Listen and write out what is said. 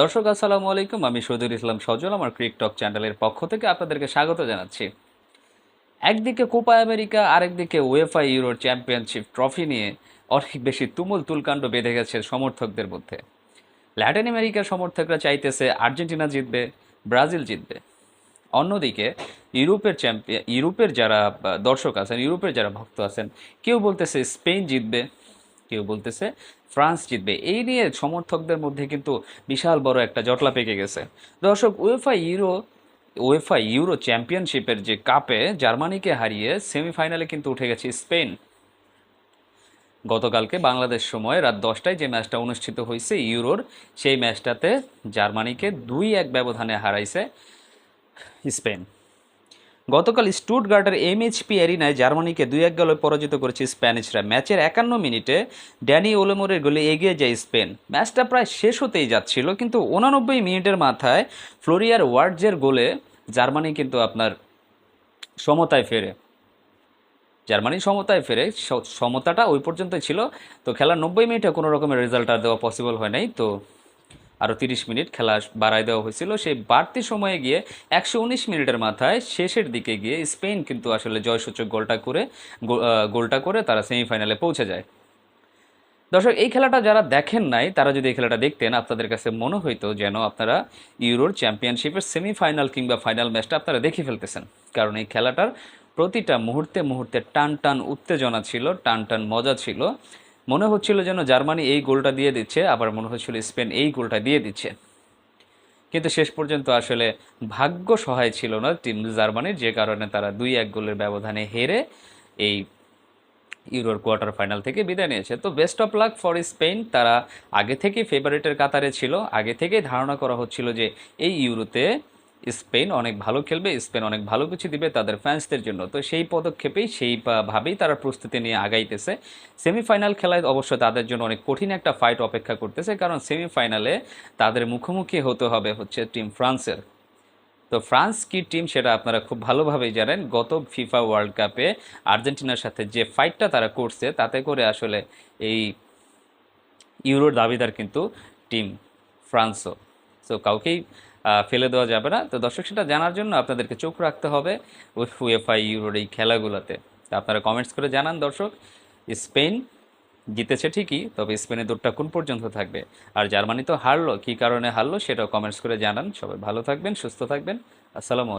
দর্শক, আসসালামু আলাইকুম। আমি সৈদুল ইসলাম সজল, আমার ক্রিকটক চ্যানেলের পক্ষ থেকে আপনাদেরকে স্বাগত জানাচ্ছি। একদিকে কোপা আমেরিকা, আরেকদিকে ওয়েফা ইউরোর চ্যাম্পিয়নশিপ ট্রফি নিয়ে অনেক বেশি তুমুল তুলকাণ্ড বেঁধে গেছে সমর্থকদের মধ্যে। ল্যাটিন আমেরিকার সমর্থকরা চাইতেছে আর্জেন্টিনা জিতবে, ব্রাজিল জিতবে। অন্যদিকে ইউরোপের চ্যাম্পিয়ন, ইউরোপের যারা দর্শক আছেন, ইউরোপের যারা ভক্ত আছেন, কেউ বলতেছে স্পেন জিতবে। কেউ বলতেছে, ফ্রান্স জিতবে। এই নিয়ে সমর্থকদের মধ্যে কিন্তু বিশাল বড় একটা জটলা পেকে গেছে। দর্শক উয়েফা ইউরো উয়েফা ইউরো চ্যাম্পিয়নশিপের যে কাপে জার্মানিকে হারিয়ে সেমিফাইনালে কিন্তু উঠে গেছে স্পেন। গতকালকে বাংলাদেশ সময় রাত দশটায় যে ম্যাচটা অনুষ্ঠিত হয়েছে ইউরোর, সেই ম্যাচটাতে জার্মানিকে দুই এক ব্যবধানে হারাইছে স্পেন। গতকাল স্টুটগার্টের এমএইচপি এরিনায় জার্মানিকে দুই এক গোলে পরাজিত করেছে স্প্যানিশরা। ম্যাচের একান্ন মিনিটে ড্যানি ওলেমোরের গোলে এগিয়ে যায় স্পেন। ম্যাচটা প্রায় শেষ হতেই যাচ্ছিল, কিন্তু উনানব্বই মিনিটের মাথায় ফ্লোরিয়ার ওয়ার্ডজের গোলে জার্মানি কিন্তু আপনার সমতায় ফেরে। জার্মানি সমতায় ফেরে সমতাটা ওই পর্যন্তই ছিল। তো খেলার নব্বই মিনিটে কোনো রকমের রেজাল্ট আর দেওয়া পসিবল হয় নাই। তো আরও তিরিশ মিনিট খেলা বাড়ায় দেওয়া হয়েছিল। সেই বাড়তি সময়ে গিয়ে একশো উনিশ মিনিটের মাথায় শেষের দিকে গিয়ে স্পেন কিন্তু আসলে জয়সূচক গোলটা করে গোলটা করে তারা সেমিফাইনালে পৌঁছে যায়। দর্শক, এই খেলাটা যারা দেখেন নাই, তারা যদি এই খেলাটা দেখতেন, আপনাদের কাছে মনে হইতো যেন আপনারা ইউরোর চ্যাম্পিয়নশিপের সেমিফাইনাল কিংবা ফাইনাল ম্যাচটা আপনারা দেখে ফেলতেছেন। কারণ এই খেলাটার প্রতিটা মুহূর্তে মুহূর্তে টান টান উত্তেজনা ছিল, টান টান মজা ছিল। মনে হচ্ছিল যেন জার্মানি এই গোলটা দিয়ে দিচ্ছে, আবার মনে হচ্ছিল স্পেন এই গোলটা দিয়ে দিচ্ছে। কিন্তু শেষ পর্যন্ত আসলে ভাগ্য সহায় ছিল না টিম জার্মানির, যে কারণে তারা দুই এক গোলের ব্যবধানে হেরে এই ইউরোর কোয়ার্টার ফাইনাল থেকে বিদায় নিয়েছে। তো best of luck for Spain, তারা আগে থেকেই ফেভারিটের কাতারে ছিল। আগে থেকেই ধারণা করা হচ্ছিল যে এই ইউরোতে স্পেন অনেক ভালো খেলবে, স্পেন অনেক ভালো কিছু দিবে তাদের ফ্যান্সদের জন্য। তো সেই পদক্ষেপেই, সেই ভাবেই তারা প্রস্তুতি নিয়ে আগাইতেছে। সেমিফাইনাল খেলায় অবশ্য তাদের জন্য অনেক কঠিন একটা ফাইট অপেক্ষা করতেছে, কারণ সেমিফাইনালে তাদের মুখোমুখি হতে হবে হচ্ছে টিম ফ্রান্সের। তো ফ্রান্স কি টিম সেটা আপনারা খুব ভালোভাবেই জানেন। গত ফিফা ওয়ার্ল্ড কাপে আর্জেন্টিনার সাথে যে ফাইটটা তারা করছে, তাতে করে আসলে এই ইউরোর দাবিদার কিন্তু টিম ফ্রান্সও। সো কাউকেই ফেলে দেওয়া যাবে না। তো দর্শক, সেটা জানার জন্য আপনাদেরকে চোখ রাখতে হবে উএফআই ইউরোর এই খেলাগুলোতে। আপনারা কমেন্টস করে জানান দর্শক। স্পেন জিতেছে ঠিকই, তবে স্পেনের দৌড়টা কোন পর্যন্ত থাকবে? আর জার্মানি তো হারলো, কী কারণে হারলো সেটাও কমেন্টস করে জানান। সবাই ভালো থাকবেন, সুস্থ থাকবেন। আসসালামু